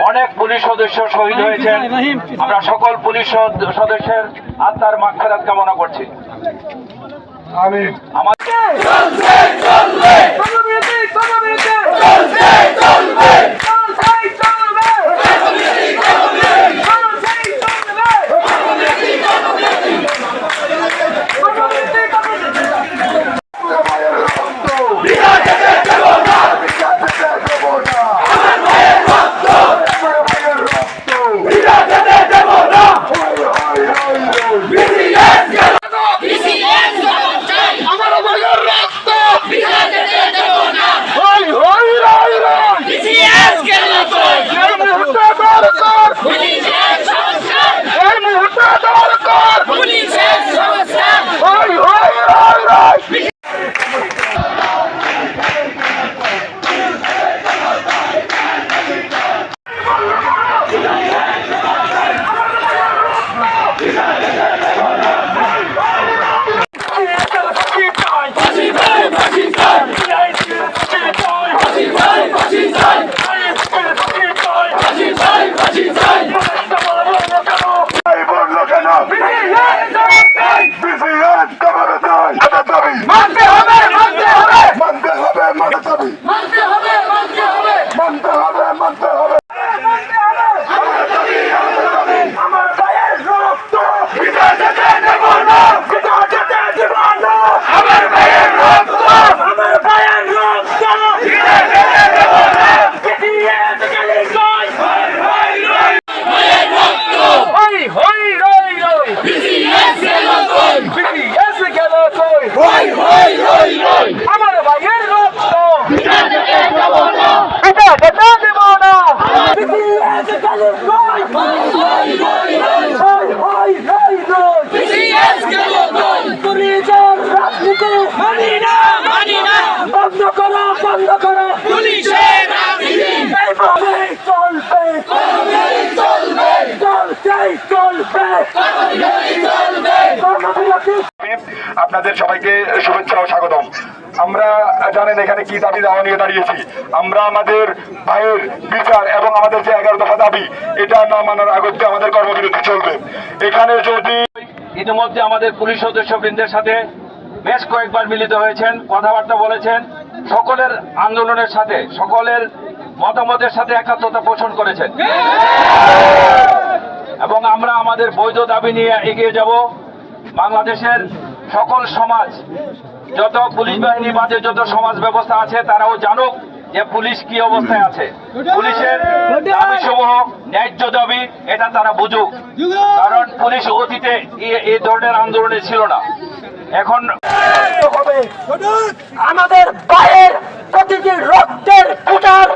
অনেক পুলিশ সদস্য শহীদ হয়েছেন। আমরা সকল পুলিশ সদ- সদস্যের আত্মার মাক্ষারাত কামনা করছি। আমি আপনাদের সবাইকে শুভেচ্ছা ও স্বাগতম। আমরা জানেন এখানে কি দাবি দাওয়া নিয়ে দাঁড়িয়েছি। আমরা আমাদের ভাইয়ের বিচার এবং আমাদের যে এগারো দফা দাবি, এটা না মানার আগতে আমাদের কর্মবিরতি চলবে। এখানে যদি ইতিমধ্যে আমাদের পুলিশ সদস্যবৃন্দের সাথে বেশ কয়েকবার মিলিত হয়েছেন, কথাবার্তা বলেছেন, সকলের আন্দোলনের সাথে, সকলের মতামতের সাথে একাত্মতা পোষণ করেছেন। এবং আমরা আমাদের বৈধ দাবি নিয়ে এগিয়ে যাব। বাংলাদেশের সকল সমাজ যত পুলিশ বাহিনী মাঝে যত সমাজ ব্যবস্থা আছে তারাও জানুক যে পুলিশ কি অবস্থায় আছে। পুলিশের দাবি সমূহ ন্যায্য দাবি এটা তারা বুঝুক। কারণ পুলিশ অতীতে এ- এই ধরনের আন্দোলনে ছিল না। এখন হবে। আমাদের পায়ের প্রতিটি রক্তের ফুটার